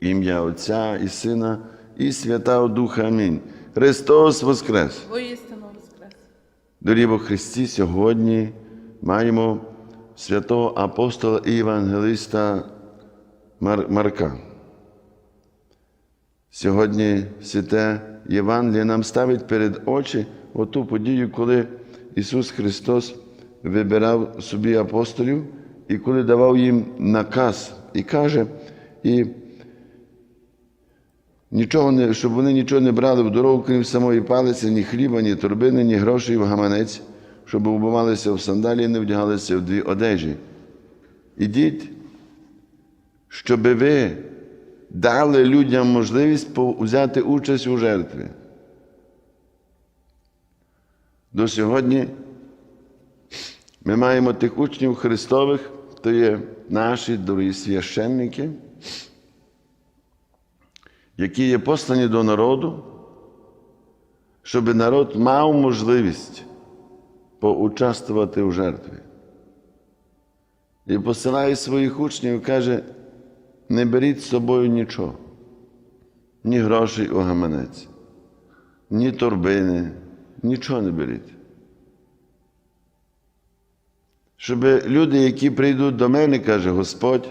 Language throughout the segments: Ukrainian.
Ім'я Отця і Сина, і Святого Духа. Амінь. Христос Воскрес! Воістину воскрес. Дорі Бог Христі, сьогодні маємо святого апостола і євангелиста Мар- Марка. Сьогодні святе Євангеліє нам ставить перед очі оту подію, коли Ісус Христос вибирав собі апостолів і коли давав їм наказ і каже, і Нічого не, щоб вони нічого не брали в дорогу, крім самої палиці, ні хліба, ні торбини, ні грошей в гаманець, щоб убивалися в сандалі і не вдягалися в дві одежі. Ідіть, щоб ви дали людям можливість взяти участь у жертві. До сьогодні ми маємо тих учнів Христових, то є наші дорогі священники які є послані до народу, щоб народ мав можливість поучаствувати у жертві. І посилає своїх учнів і каже: не беріть з собою нічого, ні грошей у гаманець, ні торбини, нічого не беріть. Щоб люди, які прийдуть до мене, каже Господь,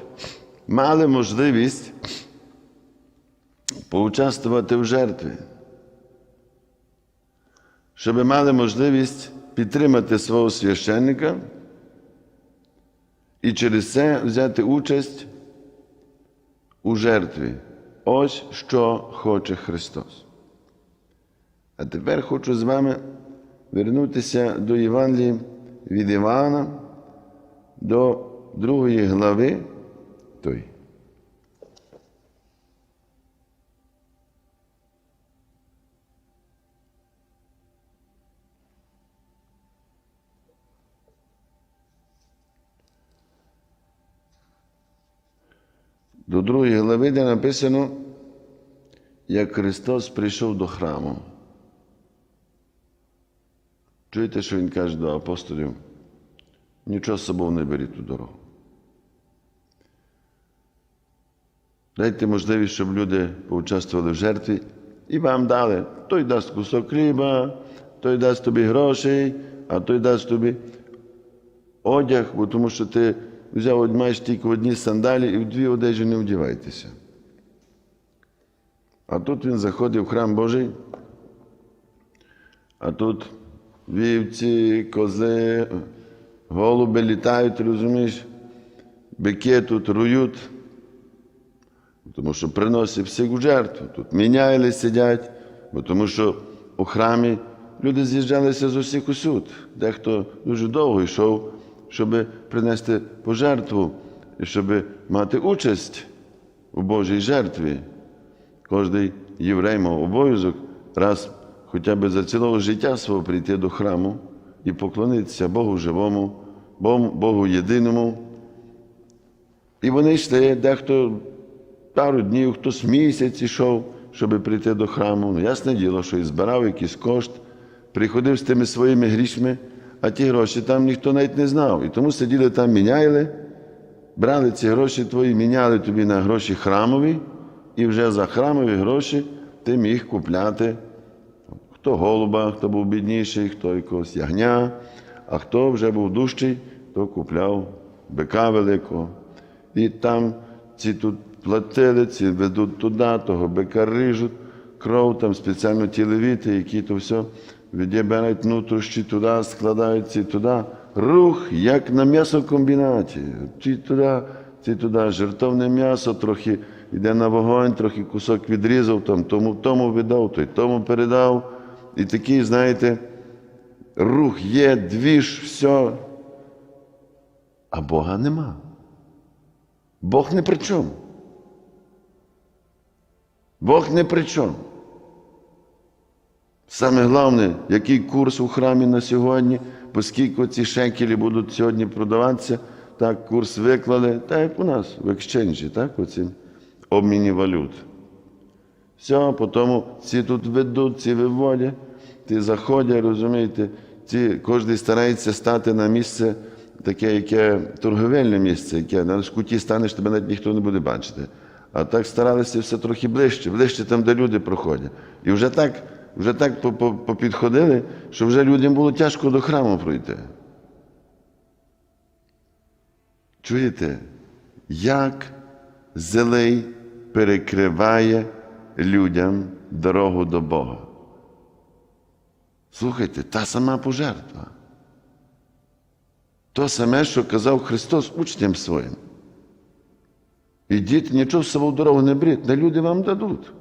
мали можливість поучаствувати в жертві, щоб мали можливість підтримати свого священника і через це взяти участь у жертві. Ось що хоче Христос. А тепер хочу з вами вернутися до Євангелії від Івана до другої глави той. До другої глави, де написано, як Христос прийшов до храму. Чуєте, що Він каже до апостолів? Нічого з собою не беріть у дорогу. Дайте можливість, щоб люди поучаствували в жертві і вам дали. Той дасть кусок хліба, той дасть тобі грошей, а той дасть тобі одяг, бо тому що ти взяв от маєш тільки одні сандалі і в дві одежі не вдівайтеся. А тут він заходив в храм Божий, а тут вівці, кози, голуби літають, розумієш, бики тут рують, тому що приносять всіх в жертву. Тут міняйли сидять, бо тому що у храмі люди з'їжджалися з усіх усюд. Дехто дуже довго йшов, щоб принести пожертву, і щоб мати участь у Божій жертві. Кожний єврей мав обов'язок раз хоча б за цілого життя свого прийти до храму і поклонитися Богу живому, Богу єдиному. І вони йшли, дехто пару днів, хтось місяць йшов, щоб прийти до храму. Ну, ясне діло, що і збирав якийсь кошт, приходив з тими своїми грішми, а ті гроші там ніхто навіть не знав. І тому сиділи там, міняли, брали ці гроші твої, міняли тобі на гроші храмові, і вже за храмові гроші ти міг купляти. Хто голуба, хто був бідніший, хто якогось ягня, а хто вже був дужчий, то купляв бика великого. І там ці тут платили, ці ведуть туди, того бика рижуть, кров, там спеціально ті левіти, які то все відібирають нутрощі туди, складають ці туди. Рух, як на м'ясокомбінаті. Ті туди, ці туди, жертовне м'ясо, трохи йде на вогонь, трохи кусок відрізав, там, тому тому віддав, той тому передав. І такий, знаєте, рух є, двіж, все. А Бога нема. Бог не при чому. Бог не при чому. Саме головне, який курс у храмі на сьогодні, оскільки ці шекелі будуть сьогодні продаватися, так, курс виклали, так як у нас в екшенджі, так, оці обміні валют. Все, потім ці тут ведуть, ці виводять, ті заходять, розумієте, ці, кожен старається стати на місце таке, яке торговельне місце, яке на куті станеш, тебе навіть ніхто не буде бачити. А так старалися все трохи ближче, ближче там, де люди проходять. І вже так, вже так по- по- попідходили, що вже людям було тяжко до храму пройти. Чуєте, як зелей перекриває людям дорогу до Бога? Слухайте, та сама пожертва. То саме, що казав Христос учням своїм. Ідіть, нічого з собою дорогу не беріть, де люди вам дадуть.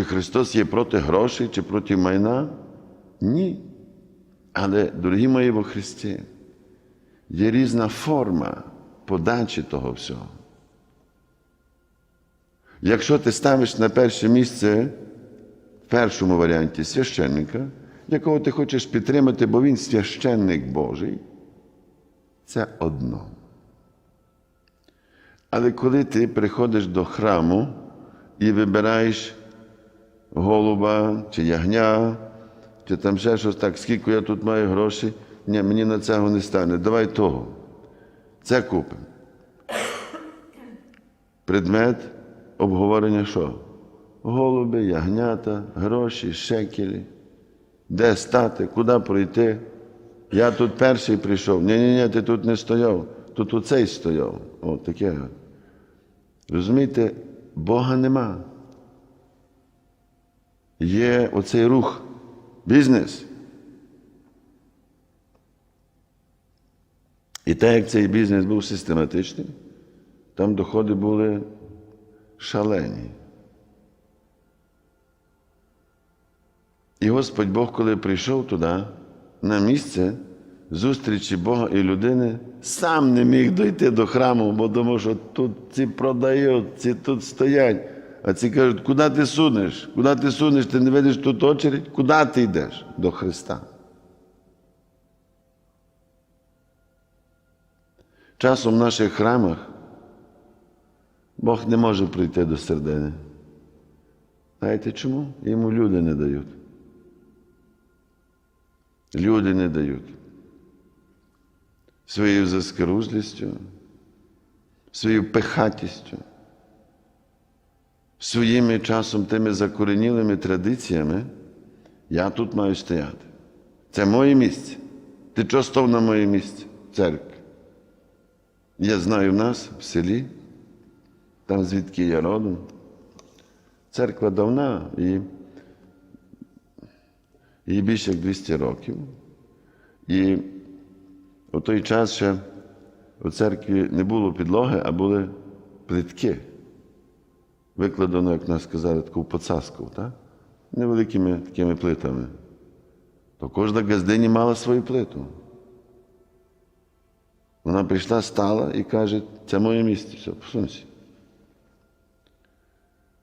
Чи Христос є проти грошей, чи проти майна? Ні. Але, дорогі мої во Христі, є різна форма подачі того всього. Якщо ти ставиш на перше місце в першому варіанті священника, якого ти хочеш підтримати, бо він священник Божий, це одно. Але коли ти приходиш до храму і вибираєш голуба чи ягня, чи там ще щось так, скільки я тут маю грошей, ні, мені на цього не стане. Давай того. Це купимо. Предмет обговорення що? Голуби, ягнята, гроші, шекелі. Де стати, куди пройти? Я тут перший прийшов. Ні-ні-ні, ти тут не стояв, тут оцей стояв. О, таке. Розумієте, Бога нема. Є оцей рух, бізнес. І так як цей бізнес був систематичний, там доходи були шалені. І Господь Бог, коли прийшов туди, на місце зустрічі Бога і людини, сам не міг дойти до храму, бо думав, що тут ці продають, ці тут стоять. А ці кажуть, куди ти сунеш? Куди ти сунеш? Ти не видиш тут очередь? Куди ти йдеш? До Христа. Часом в наших храмах Бог не може прийти до середини. Знаєте чому? Йому люди не дають. Люди не дають. Своєю заскорузлістю, своєю пихатістю, своїми часом тими закоренілими традиціями, я тут маю стояти. Це моє місце. Ти чого став на моє місце? Церкві. Я знаю в нас в селі, там звідки я родом. Церква давна і їй більше як 200 років. І у той час ще у церкві не було підлоги, а були плитки. Викладено, як нас сказали, таку поцаску, так? невеликими такими плитами. То кожна газдині мала свою плиту. Вона прийшла, стала і каже, це моє місце, все, посунься.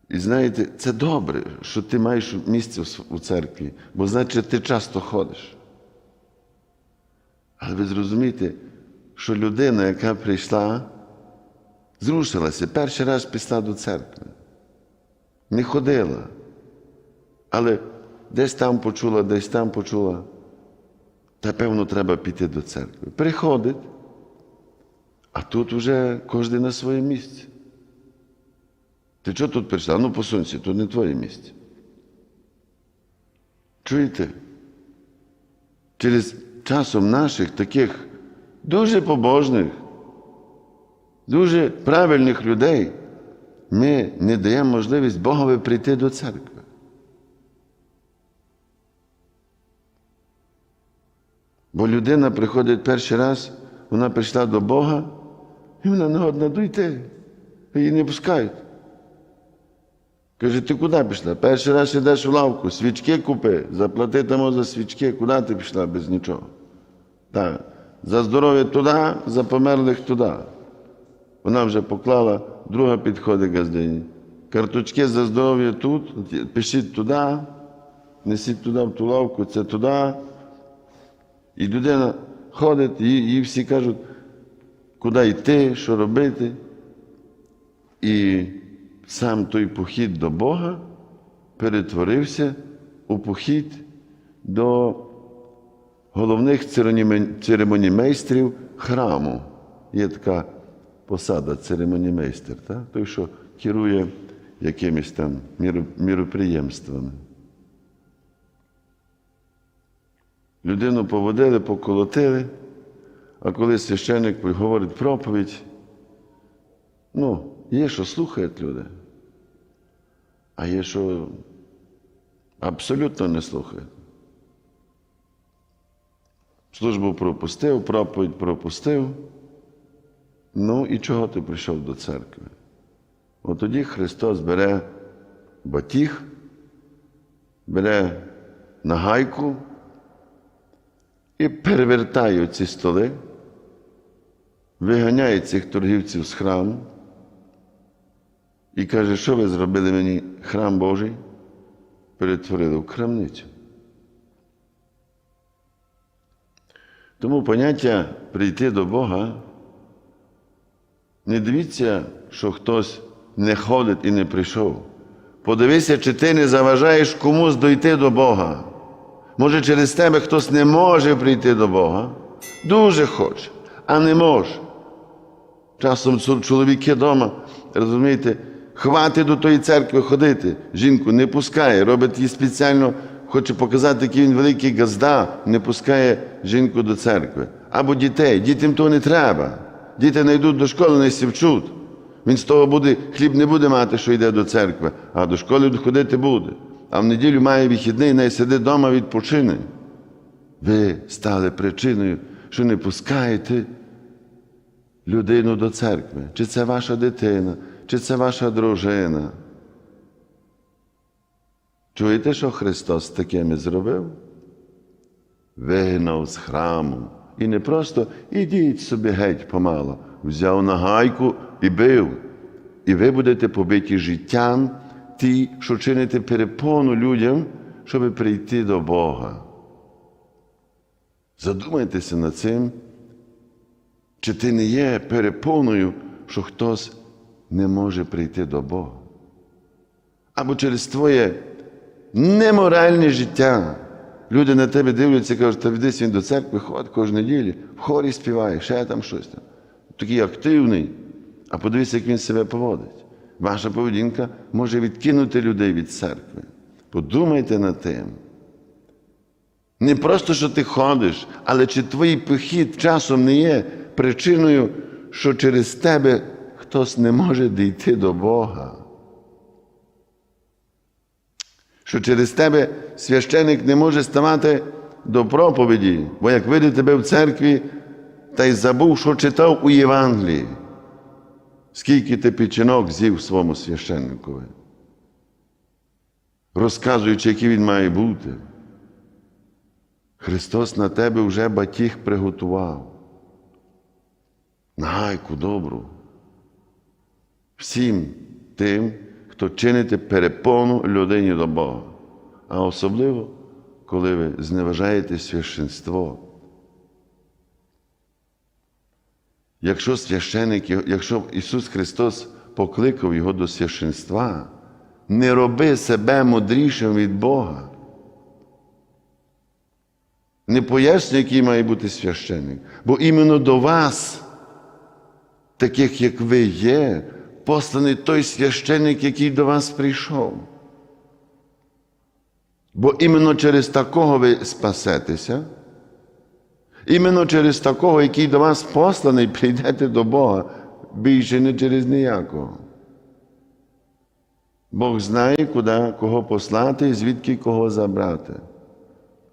І знаєте, це добре, що ти маєш місце у церкві, бо значить ти часто ходиш. Але ви зрозумієте, що людина, яка прийшла, зрушилася, перший раз пішла до церкви, не ходила, але десь там почула, десь там почула, та певно треба піти до церкви. Приходить, а тут вже кожен на своє місце. Ти чого тут прийшла? Ну посунься, тут не твоє місце. Чуєте? Через часом наших таких дуже побожних, дуже правильних людей ми не даємо можливість Богові прийти до церкви. Бо людина приходить перший раз, вона прийшла до Бога, і вона не годна дойти. Її не пускають. Каже, ти куди пішла? Перший раз йдеш в лавку, свічки купи, заплати тому за свічки, куди ти пішла без нічого? Так. За здоров'я туди, за померлих туди. Вона вже поклала, друга підходить газдині. Карточки за здоров'я тут, пишіть туди, несіть туди в ту лавку, це туди. І людина ходить, і всі кажуть, куди йти, що робити. І сам той похід до Бога перетворився у похід до головних церемонімейстрів храму. Є така посада церемонімейстер, так? той, що керує якимись там міроприємствами. Людину поводили, поколотили, а коли священник говорить проповідь, ну, є, що слухають люди, а є, що абсолютно не слухають. Службу пропустив, проповідь пропустив. Ну і чого ти прийшов до церкви? От тоді Христос бере батіг, бере нагайку і перевертає ці столи, виганяє цих торгівців з храму і каже, що ви зробили мені храм Божий? Перетворили в крамницю. Тому поняття прийти до Бога. Не дивіться, що хтось не ходить і не прийшов. Подивися, чи ти не заважаєш комусь дойти до Бога. Може, через тебе хтось не може прийти до Бога. Дуже хоче, а не може. Часом чоловіки вдома, розумієте, хватить до тої церкви ходити. Жінку не пускає, робить їй спеціально, хоче показати, який він великий газда, не пускає жінку до церкви. Або дітей. Дітям того не треба. Діти не йдуть до школи, не сівчуть. Він з того буде, хліб не буде мати, що йде до церкви, а до школи ходити буде. А в неділю має вихідний, не сидить вдома, відпочине. Ви стали причиною, що не пускаєте людину до церкви. Чи це ваша дитина, чи це ваша дружина. Чуєте, що Христос такими зробив? Вигнав з храму. І не просто ідіть собі геть помало. Взяв нагайку і бив. І ви будете побиті життям, ті, що чините перепону людям, щоб прийти до Бога. Задумайтеся над цим, чи ти не є перепоною, що хтось не може прийти до Бога. Або через твоє неморальне життя. Люди на тебе дивляться і кажуть, та десь він до церкви ходить кожну неділю, в хорі співає, ще там щось там. Такий активний. А подивіться, як він себе поводить. Ваша поведінка може відкинути людей від церкви. Подумайте над тим. Не просто, що ти ходиш, але чи твій похід часом не є причиною, що через тебе хтось не може дійти до Бога. Що через тебе священик не може ставати до проповіді, бо як видить тебе в церкві, та й забув, що читав у Євангелії, скільки ти печінок з'їв своєму священникові, розказуючи, який він має бути. Христос на тебе вже батіг приготував. Нагайку добру. Всім тим, хто чините перепону людині до Бога. А особливо, коли ви зневажаєте священство. Якщо священик, якщо Ісус Христос покликав його до священства, не роби себе мудрішим від Бога. Не пояснюй, який має бути священник, бо іменно до вас, таких як ви є, посланий той священник, який до вас прийшов. Бо іменно через такого ви спасетеся, іменно через такого, який до вас посланий, прийдете до Бога, більше не через ніякого. Бог знає, куди кого послати і звідки кого забрати.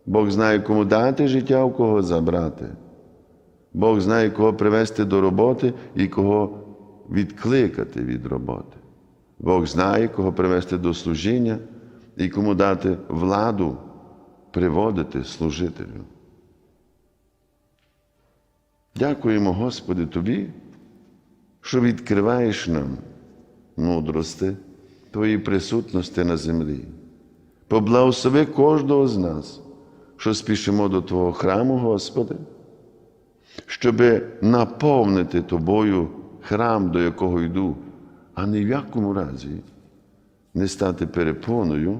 Бог знає, кому дати життя, у кого забрати. Бог знає, кого привести до роботи і кого відкликати від роботи. Бог знає, кого привести до служіння і кому дати владу приводити служителю. Дякуємо, Господи, Тобі, що відкриваєш нам мудрости Твої присутності на землі. Поблагослови кожного з нас, що спішимо до Твого храму, Господи, щоб наповнити Тобою храм, до якого йду, а ні в якому разі не стати перепоною,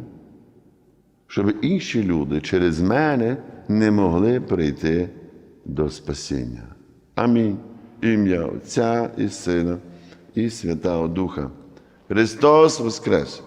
щоб інші люди через мене не могли прийти до спасіння. Амінь. ім'я Отця і Сина і Святого Духа. Христос Воскрес!